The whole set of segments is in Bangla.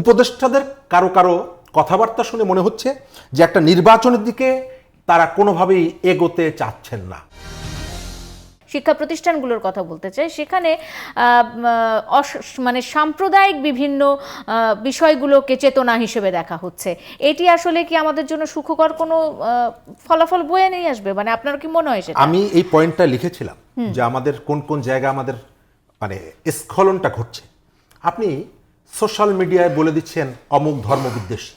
উপদেষ্টাদের কারও কারও কথাবার্তা শুনে মনে হচ্ছে যে একটা নির্বাচনের দিকে তারা কোনোভাবেই এগোতে চাচ্ছেন না। শিক্ষা প্রতিষ্ঠানগুলোর কথা বলতে চাই। সেখানে মানে সাম্প্রদায়িক বিভিন্ন বিষয়গুলোকে চেতনা হিসেবে দেখা হচ্ছে। এটি আসলে কি আমাদের জন্য সুখকর কোনো ফলাফল বয়ে নিয়ে আসবে? মানে আপনার কি মনে হয় সেটা? আমি এই পয়েন্টটা লিখেছিলাম যে আমাদের কোন কোন জায়গা আমাদের মানে স্খলনটা ঘটছে। আপনি সোশ্যাল মিডিয়ায় বলে দিচ্ছেন অমুক ধর্ম বিদ্বেষী।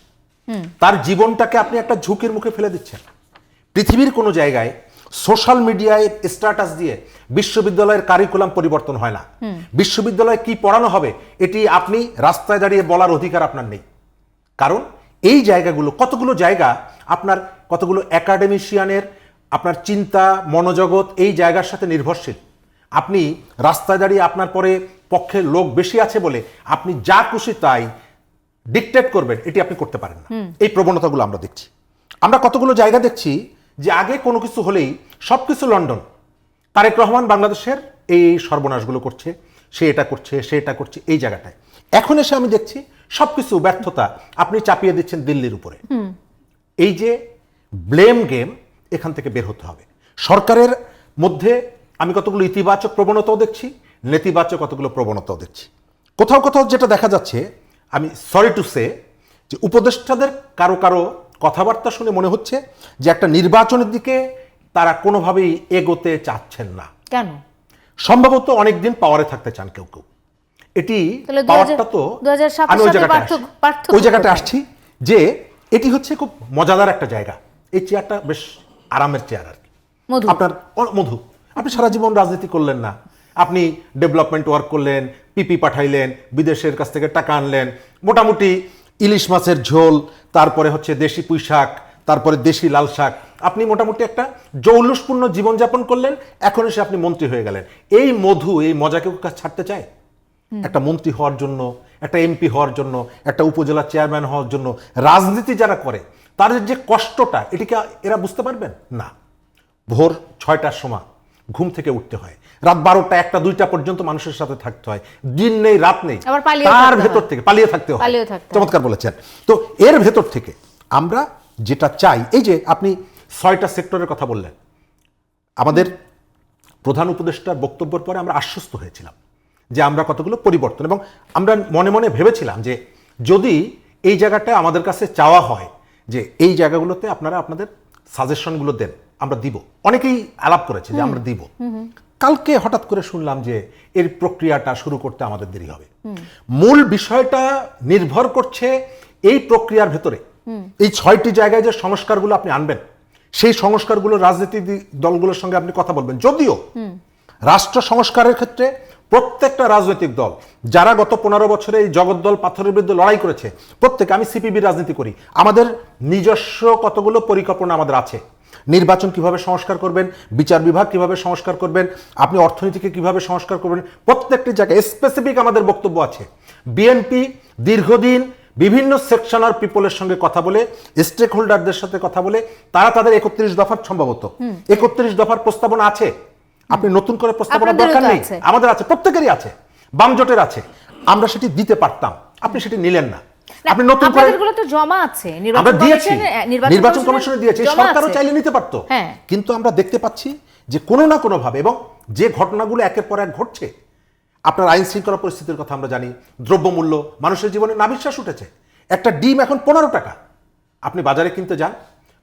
তার জীবনটাকে আপনি একটা ঝুঁকির মুখে ফেলে দিচ্ছেন। পৃথিবীর কোনো জায়গায় সোশ্যাল মিডিয়ায় স্ট্যাটাস দিয়ে বিশ্ববিদ্যালয়ের কারিকুলাম পরিবর্তন হয় না। বিশ্ববিদ্যালয়ে কি পড়ানো হবে, এটি আপনি রাস্তায় দাঁড়িয়ে বলার অধিকার আপনার নেই। কারণ এই জায়গাগুলো, কতগুলো জায়গা আপনার, কতগুলো একাডেমিশিয়ানের আপনার চিন্তা, মনোজগৎ এই জায়গার সাথে নির্ভরশীল। আপনি রাস্তায় দাঁড়িয়ে আপনার পরে পক্ষে লোক বেশি আছে বলে আপনি যা খুশি তাই ডিকটেট করবেন এটি আপনি করতে পারেন না। এই প্রবণতাগুলো আমরা দেখছি। আমরা কতগুলো জায়গা দেখছি যে আগে কোনো কিছু হলেই সব কিছু লন্ডন। তারেক রহমান বাংলাদেশের এই সর্বনাশগুলো করছে সে এটা করছে সে এটা করছে এই জায়গাটায়। এখন এসে আমি দেখছি সবকিছু ব্যর্থতা আপনি চাপিয়ে দিচ্ছেন দিল্লির উপরে। এই যে ব্লেম গেম এখান থেকে বের হতে হবে। সরকারের মধ্যে আমি কতগুলো ইতিবাচক প্রবণতাও দেখছি নেতিবাচক কতগুলো প্রবণতাও দেখছি। কোথাও কোথাও যেটা দেখা যাচ্ছে আমি সরি টু সে যে উপদেষ্টাদের কারও কারও কথাবার্তা শুনে মনে হচ্ছে যে একটা নির্বাচনের দিকে তারা কোনোভাবেই এগোতে চাচ্ছেন না। কেন? সম্ভবত অনেকদিন পাওয়ারে থাকতে চান কেউ কেউ। এটি পাওয়ারটা তো আমি ওই জায়গাটা ওই জায়গাটা আসছি যে এটি হচ্ছে খুব মজাদার একটা জায়গা। এই চেয়ারটা বেশ আরামের চেয়ার আর কি। আপনার মধু। আপনি সারা জীবন রাজনীতি করলেন না। আপনি ডেভেলপমেন্ট ওয়ার্ক করলেন পিপি পাঠাইলেন বিদেশের কাছ থেকে টাকা আনলেন মোটামুটি ইলিশ মাছের ঝোল তারপরে হচ্ছে দেশি পুঁই শাক তারপরে দেশি লাল শাক আপনি মোটামুটি একটা জৌলুসপূর্ণ জীবনযাপন করলেন এখন এসে আপনি মন্ত্রী হয়ে গেলেন। এই মধু এই মজা কেউ কাজ ছাড়তে চায়? একটা মন্ত্রী হওয়ার জন্য একটা এমপি হওয়ার জন্য একটা উপজেলা চেয়ারম্যান হওয়ার জন্য রাজনীতি যারা করে তাদের যে কষ্টটা এটিকে এরা বুঝতে পারবেন? না। ভোর ছয়টার সময় ঘুম থেকে উঠতে হয়। রাত বারোটা একটা দুইটা পর্যন্ত মানুষের সাথে থাকতে হয়। দিন নেই রাত নেই। তার ভেতর থেকে পালিয়ে থাকতে হয়। পালিয়ে থাকতে হয়। চমৎকার বলেছেন। তো এর ভেতর থেকে আমরা যেটা চাই এই যে আপনি ছয়টা সেক্টরের কথা বললেন। আমাদের প্রধান উপদেষ্টার বক্তব্যের পরে আমরা আশ্বস্ত হয়েছিলাম যে আমরা কতগুলো পরিবর্তন এবং আমরা মনে মনে ভেবেছিলাম যে যদি এই জায়গাটা আমাদের কাছে চাওয়া হয় যে এই জায়গাগুলোতে আপনারা আপনাদের সাজেশনগুলো দেন আমরা দিব। অনেকেই আলাপ করেছে যে আমরা দিব। কালকে হঠাৎ করে শুনলাম যে এর প্রক্রিয়াটা শুরু করতে আমাদের দেরি হবে। মূল বিষয়টা নির্ভর করছে এই প্রক্রিয়ার ভেতরে। এই ছয়টি জায়গায় যে সংস্কারগুলো আপনি আনবেন সেই সংস্কারগুলো রাজনীতি দলগুলোর সঙ্গে আপনি কথা বলবেন। যদিও রাষ্ট্র সংস্কারের ক্ষেত্রে প্রত্যেকটা রাজনৈতিক দল যারা গত পনেরো বছরে এই জগদ্দল পাথরের বিরুদ্ধে লড়াই করেছে প্রত্যেকে আমি সিপিবি রাজনীতি করি আমাদের নিজস্ব কতগুলো পরিকল্পনা আমাদের আছে। নির্বাচন কীভাবে সংস্কার করবেন বিচার বিভাগ কীভাবে সংস্কার করবেন আপনি অর্থনীতিকে কীভাবে সংস্কার করবেন প্রত্যেকটি জায়গায় স্পেসিফিক আমাদের বক্তব্য আছে। বিএনপি দীর্ঘদিন বিভিন্ন সেকশনাল পিপলের সঙ্গে কথা বলে স্টেক হোল্ডারদের সাথে কথা বলে তারা তাদের একত্রিশ দফার সম্ভবত। একত্রিশ দফার প্রস্তাবনা আছে। আপনি নতুন করে প্রস্তাবনা দরকার নেই। আমাদের আছে প্রত্যেকেরই আছে। বাম জোটের আছে। আমরা সেটি দিতে পারতাম। আপনি সেটি নিলেন না। আপনি নতুন করে আপনাদেরগুলো তো জমা আছে নির্বাচন দিয়েছি। নির্বাচন কমিশনে দিয়েছি সরকারও চাইলে নিতে পারতো। হ্যাঁ। কিন্তু আমরা দেখতে পাচ্ছি যে কোনো না কোনো ভাবে এবং যে ঘটনাগুলো একের পর এক ঘটছে আপনার আইন শৃঙ্খলা পরিস্থিতির কথা আমরা জানি দ্রব্যমূল্য মানুষের জীবনে নাবিশ্বাস উঠেছে। একটা ডিম এখন পনেরো টাকা। আপনি বাজারে কিনতে যান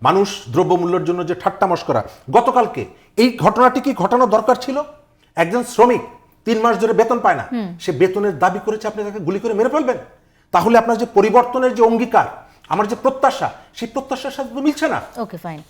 মানুষ দ্রব্যমূল্যের জন্য যে ঠাট্টা মস্করা গতকালকে এই ঘটনাটি কি ঘটানো দরকার ছিল? একজন শ্রমিক তিন মাস ধরে বেতন পায় না সে বেতনের দাবি করেছে আপনি তাকে গুলি করে মেরে ফেলবেন। তাহলে আপনার যে পরিবর্তনের যে অঙ্গীকার, আমার যে প্রত্যাশা, সেই প্রত্যাশার সাথে তো মিলছে না। Okay fine